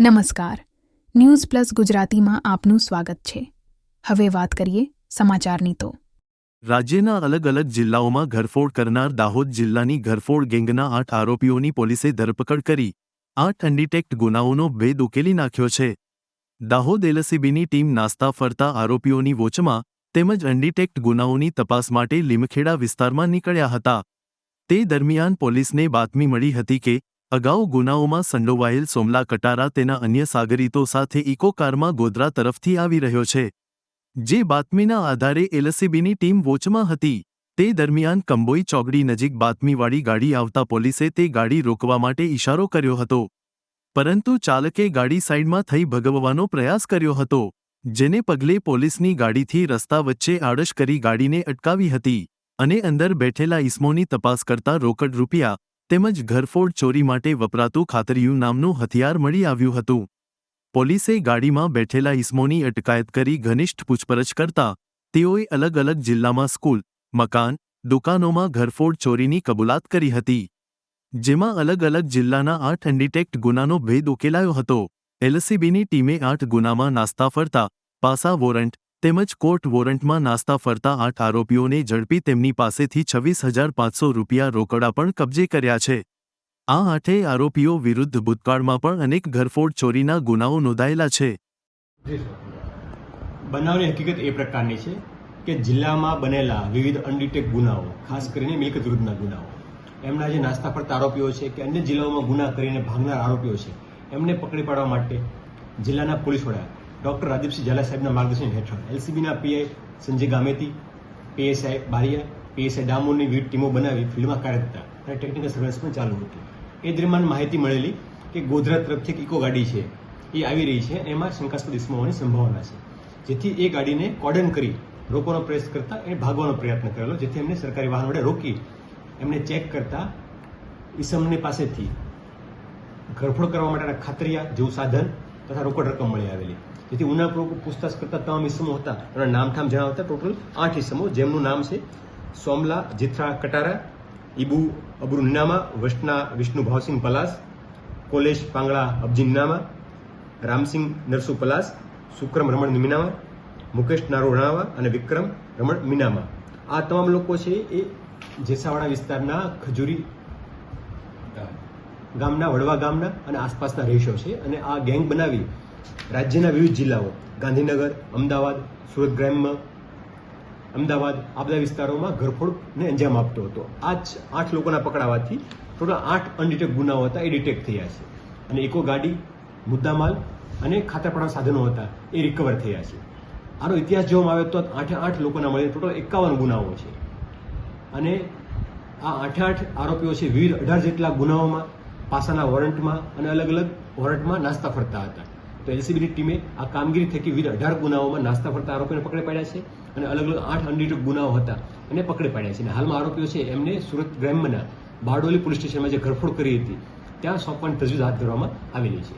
નમસ્કાર. News plus ગુજરાતીમાં આપનું સ્વાગત છે. હવે વાત કરીએ સમાચારની તો. રાજ્યના અલગ અલગ જિલ્લાઓમાં ઘરફોડ કરનાર દાહોદ જિલ્લાની ઘરફોડ ગેંગના આઠ આરોપીઓની પોલીસે ધરપકડ કરી. આઠ અનડિટેક્ટ ગુનાઓનો ભેદ ઉકેલી નાખ્યો છે. દાહોદ એલસીબીની ટીમ નાસ્તા ફરતા આરોપીઓની વોચમાં તેમજ અનડિટેક્ટ ગુનાઓની તપાસ માટે લીમખેડા વિસ્તારમાં નીકળ્યા હતા. તે દરમિયાન પોલીસને બાતમી મળી હતી કે અગાઉ ગુનાઓમાં સંડોવાયેલ સોમલા કટારા તેના અન્ય સાગરીતો સાથે ઇકોકારમાં ગોધરા તરફથી આવી રહ્યો છે. જે બાતમીના આધારે એલસીબીની ટીમ વોચમાં હતી. તે દરમિયાન કંબોઈ ચોકડી નજીક બાતમીવાળી ગાડી આવતા પોલીસે તે ગાડી રોકવા માટે ઇશારો કર્યો હતો. પરંતુ ચાલકે ગાડી સાઇડમાં થઈ ભગવવાનો પ્રયાસ કર્યો હતો, જેને પગલે પોલીસની ગાડીથી રસ્તા વચ્ચે આડશ કરી ગાડીને અટકાવી હતી અને અંદર બેઠેલા ઇસમોની તપાસ કરતા રોકડ રૂપિયા તેમજ ઘરફોડ ચોરી માટે વપરાતું ખાતરિયું નામનું હથિયાર મળી આવ્યું હતું. પોલીસે ગાડીમાં બેઠેલા ઇસમોની અટકાયત કરી ઘનિષ્ઠ પૂછપરછ કરતા તેઓએ અલગ અલગ જિલ્લામાં સ્કૂલ, મકાન, દુકાનોમાં ઘરફોડ ચોરીની કબૂલાત કરી હતી. જેમાં અલગ અલગ જિલ્લાના આઠ અનડિટેક્ટ ગુનાનો ભેદ ઉકેલાયો હતો. એલસીબીની ટીમે આઠ ગુનામાં નાસ્તા ફરતા પાસા વોરંટ તેમજ કોર્ટ વોરંટમાં નાસ્તા ફરતા આઠ આરોપીઓને ઝડપી તેમની પાસેથી છવ્વીસ હજાર પાંચસો રૂપિયા રોકડા પણ કબજે કર્યા છે. આ આઠેય આરોપીઓ વિરુદ્ધ ભૂતકાળમાં પણ અનેક ઘરફોડ ચોરીના ગુનાઓ નોંધાયેલા છે. બનાવની હકીકત એ પ્રકારની છે કે જિલ્લામાં બનેલા વિવિધ અનડિટેક ગુનાઓ, ખાસ કરીને મિલકત વિરુદ્ધના ગુનાઓ, એમના જે નાસ્તા ફરતા આરોપીઓ છે કે અન્ય જિલ્લાઓમાં ગુના કરીને ભાગનાર આરોપીઓ છે, એમને પકડી પાડવા માટે જિલ્લાના પોલીસ વડા ડોક્ટર રાજીવસિંહ ઝાલા સાહેબના માર્ગદર્શન હેઠળ. એલસીબીના PI Sanjay Gameti PSI Bariya PSI ડામોરની વિવિધ ટીમો બનાવી ફિલ્ડમાં કાર્યરત હતા અને ટેકનિકલ સર્વેલન્સ ચાલુ હતું. એ દરમિયાન માહિતી મળેલી કે ગોધરા તરફથી એક ઇકો ગાડી છે. એ આવી રહી છે એમાં શંકાસ્પદ ઇસમો સંભાવના છે. જેથી એ ગાડીને કોર્ડન કરી રોકવાનો પ્રયાસ કરતા એ ભાગવાનો પ્રયત્ન કરેલો. જેથી એમને સરકારી વાહન વડે રોકી એમને ચેક કરતા ઈસમની પાસેથી ઘરફોડ કરવા માટેના ખાતરિયા જેવું સાધન તથા રોકડ રકમ મળી આવેલી. જેથી ઉના પૂછતાછ કરતા તમામ ઇસમો હતા. એના નામઠામ જણાવતા ટોટલ આઠ ઇસમો જેમનું નામ છે સોમલા, જીથરા, કટારા, ઈબુ, અબરુ નિનામા વૈષ્ણા વિષ્ણુ ભાવસિંહ પલાસ, કોલેશ પાંગળા, અબજી નિનામા, રામસિંહ નરસુ પલાસ, સુક્રમ રમણ મીનામા મુકેશ નારો રણાવા અને વિક્રમ રમણ મીનામા. આ તમામ લોકો છે એ જેસાવાડા વિસ્તારના ખજૂરી ગામના, વડવા ગામના અને આસપાસના રહીશો છે અને આ ગેંગ બનાવી રાજ્યના વિવિધ જિલ્લાઓ, ગાંધીનગર, અમદાવાદ, સુરત ગ્રામમાં અમદાવાદ, આ બધા વિસ્તારોમાં ઘરફોડને અંજામ આપતો હતો. આ જ આઠ લોકોના પકડાવાથી ટોટલ આઠ અનડિટેક ગુનાઓ હતા, એ ડિટેક્ટ થયા છે. અને એકો ગાડી, મુદ્દામાલ અને ખાતરપણા સાધનો હતા, એ રિકવર થયા છે. આનો ઇતિહાસ જોવામાં આવે તો આઠે આઠ લોકોના મળીને ટોટલ એકાવન ગુનાઓ છે. અને આ આઠે આઠ આરોપીઓ છે વિવિધ અઢાર જેટલા ગુનાઓમાં પાસાના વોરંટમાં અને અલગ અલગ વોરંટમાં નાસ્તા ફરતા હતા. તો એલસીબીની ટીમે આ કામગીરી થકી વિવિધ અઢાર ગુનાઓમાં નાસ્તા ફરતા આરોપીને પકડી પાડ્યા છે અને અલગ અલગ આઠ અનડિટેક ગુનાઓ હતા એને પકડી પાડ્યા છે. અને હાલમાં આરોપીઓ છે એમને સુરત ગ્રામ્યના બારડોલી પોલીસ સ્ટેશનમાં જે ઘરફોડ કરી હતી, ત્યાં સોંપવાની તજવીજ હાથ ધરવામાં આવેલી છે.